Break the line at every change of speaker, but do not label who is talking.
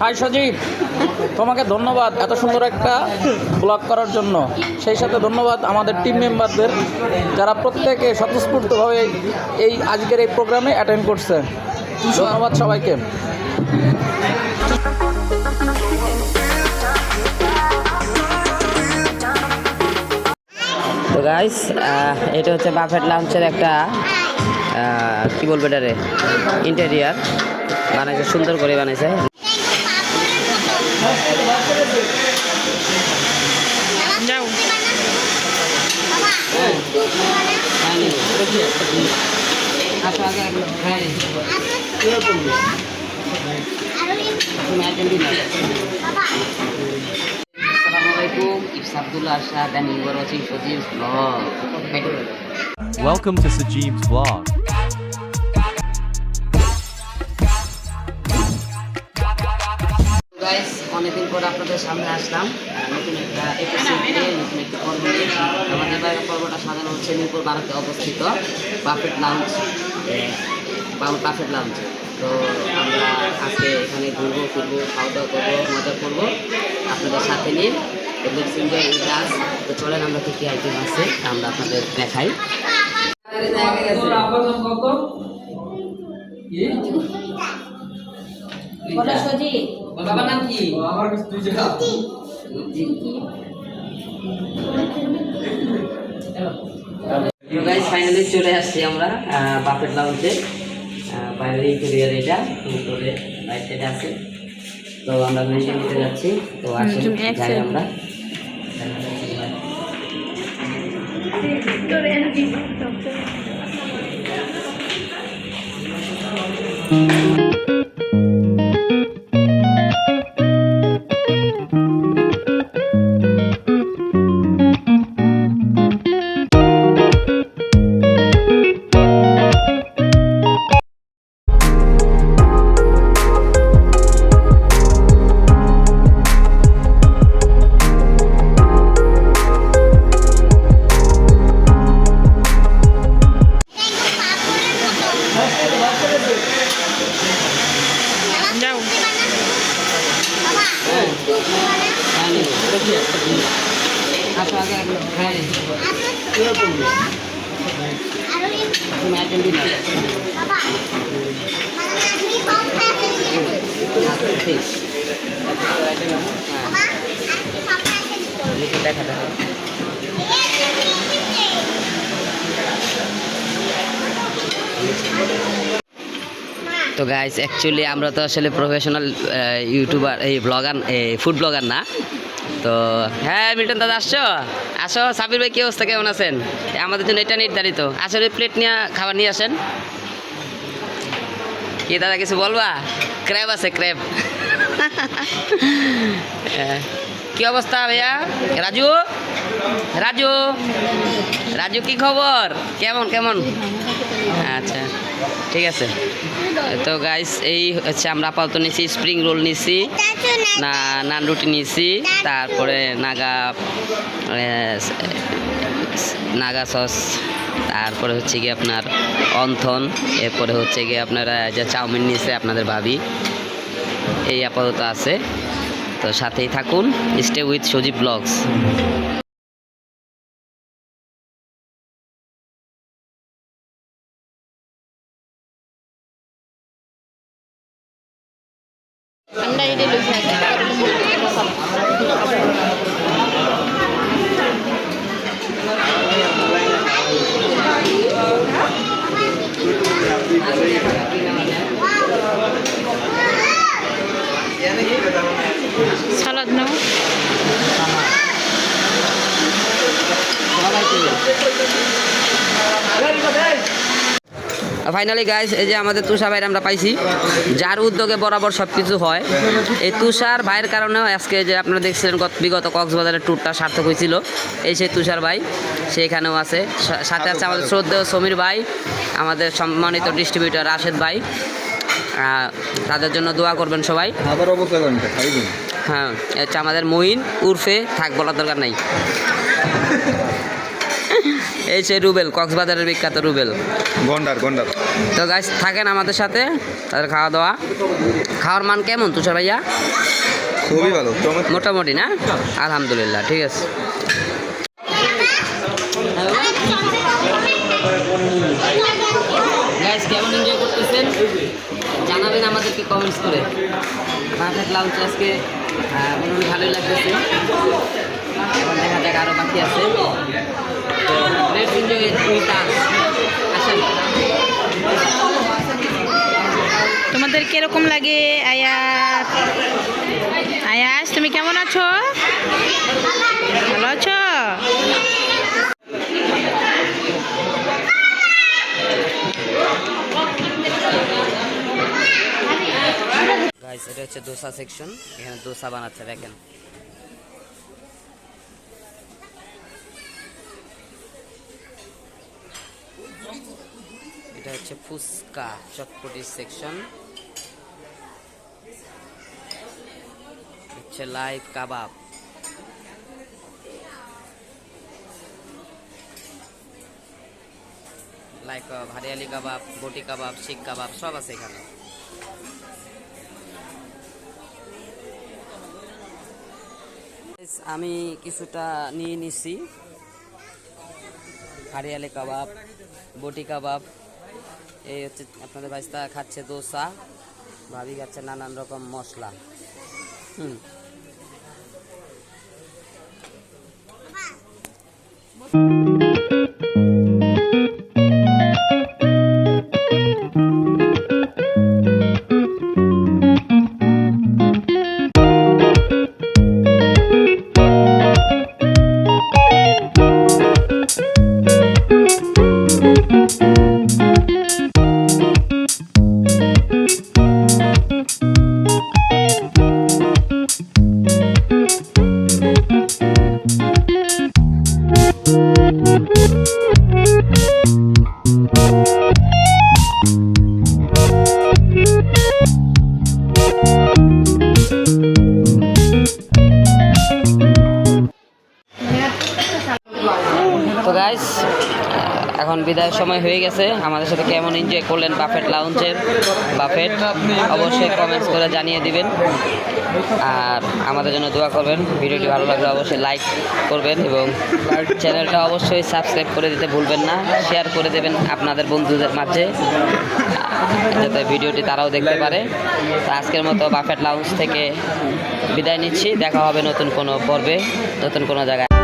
High সজীব, তোমাকে ধন্যবাদ এত সুন্দর একটা ব্লগ করার জন্য। সেই সাথে ধন্যবাদ আমাদের টিম মেম্বারদের যারা প্রত্যেকে স্বতঃস্ফূর্তভাবে এই আজকের এই প্রোগ্রামে অ্যাটেন্ড করছে। ধন্যবাদ সবাইকে।
গাইস এটা হচ্ছে বাফেট লাঞ্চের একটা কি বলব এটারে? ইন্টেরিয়ার বানাইছে, সুন্দর করে বানাইছে।
Welcome to Sajib's vlog.
Guys অনেকদিন পর আপনাদের সামনে আসলাম। নতুন একটা এপিসোড নিয়ে নতুন একটা পর্ব নিয়ে। আমাদের বাইরে পর্বটা সাজানো হচ্ছে মিরপুর ভারতে অবস্থিত বাফেট লাউঞ্জ বাফেট লাউঞ্জ তো আমরা আজকে এখানে ঘুরবো ফিরবো খাওয়া দাওয়া করব মজা করব আপনাদের সাথে নিয়ে। লেটস এনজয় উইথ আস তো চলেন আমরা কি কি আইটেম আছে আমরা আপনাদের দেখাই। বাবার নাম কি? গাইস ফাইনালি চলে আসছি আমরা বাফেট লাউঞ্জে বাইরের ইন্টেরিয়ার এটা ভিতরে লাইট টাইট আছে। তো আমরা মেনশন নিতে যাচ্ছি। তো আসুন যাই আমরা। আসো আগে তো গাইস অ্যাকচুয়ালি আমরা তো আসলে প্রফেশনাল ইউটিউবার এই ব্লগার এই ফুড ব্লগার না। তো হ্যাঁ মিল্টন দাদা, আসছো? আসো সাবির ভাই, কি অবস্থা? কেমন আছেন? আমাদের জন্য এটা নির্ধারিত। আসলে প্লেট নিয়ে খাবার নিয়ে আসেন। কি দাদা, কিছু বলবা? ক্র্যাব আছে, ক্র্যাব। কি অবস্থা ভাইয়া? রাজু? রাজু? রাজু, কি খবর? কেমন কেমন? আচ্ছা ঠিক আছে। তো গাইস এই হচ্ছে আমরা আপাতত নিছি স্প্রিং রোল নিছি না নান রুটি নিছি তারপরে নাগা নাগা সস তারপরে হচ্ছে গিয়ে আপনার অন্থন এরপরে হচ্ছে গিয়ে আপনারা যে চাউমিন নিয়েছে আপনাদের ভাবি এই আপাতত আছে। তো সাথেই থাকুন stay with Sajib vlogs
salad
finally guys এই যে আমাদের তুষার ভাইয়ের আমরা পাইছি। যার উদ্যোগে বরাবর সব কিছু হয়। এই তুষার ভাইয়ের কারণেও আজকে যে আপনারা দেখছিলেন গত- বিগত কক্সবাজারের ট্যুরটা সার্থক হয়েছিল। এই সেই তুষার ভাই সে এখানেও আছে। সাথে আছে আমাদের শ্রদ্ধেয় সমীর ভাই আমাদের সম্মানিত ডিস্ট্রিবিউটর রাশেদ ভাই। তাদের জন্য দোয়া করবেন সবাই। হ্যাঁ হচ্ছে আমাদের মহিন উর্ফে থাক বলার দরকার নাই। এই সেই রুবেল কক্সবাজারের বিখ্যাত রুবেল।
গন্ডার গন্ডার।
তো গাছ থাকেন আমাদের সাথে তাদের খাওয়া দাওয়া খাওয়ার মান কেমন তুষার ভাইয়া?
খুবই ভালো
মোটামুটি না? আলহামদুলিল্লাহ ঠিক আছে। কেমন এনজয় করতেছেন? জানাবেন আমাদেরকে কমেন্টস করে। পারফেক্ট লাউঞ্চ আজকে মোটামুটি ভালোই লাগতেছে। এখন দেখা যাক আরও বাকি আছে। লেটস এনজয় উইথ আসেন।
তোমাদের কীরকম লাগে আয়াত আয়াস তুমি কেমন আছো? ভালো আছো?
গাইস এটা হচ্ছে দোসা সেকশন এখানে দোসা বানাচ্ছে দেখেন। এটা হচ্ছে ফুচকা, চটপটি সেকশন হচ্ছে live kebab live kebab hariyali kebab boti kebab seekh কাবাব সব আছে এখানে। আমি কিছুটা নিয়ে নিছি। হারিয়ালি কাবাব বটি কাবাব এই হচ্ছে আপনাদের বাইস্তা খাচ্ছে দোসা ভাবি খাচ্ছে নানান রকম মশলা। হুম। তো বিদায়ের সময় হয়ে গেছে। আমাদের সাথে কেমন এনজয় করলেন বাফেট লাউঞ্জের বাফেট অবশ্যই কমেন্টস করে জানিয়ে দিবেন। আর আমাদের জন্য দোয়া করবেন। ভিডিওটি ভালো লাগলে অবশ্যই লাইক করবেন এবং চ্যানেলটা অবশ্যই সাবস্ক্রাইব করে দিতে ভুলবেন না। শেয়ার করে দেবেন আপনাদের বন্ধুদের মাঝে, যাতে ভিডিওটি তারাও দেখতে পারে। তো আজকের মতো বাফেট লাউঞ্জ থেকে বিদায় নিচ্ছি। দেখা হবে নতুন কোনো পর্বে, নতুন কোনো জায়গায়।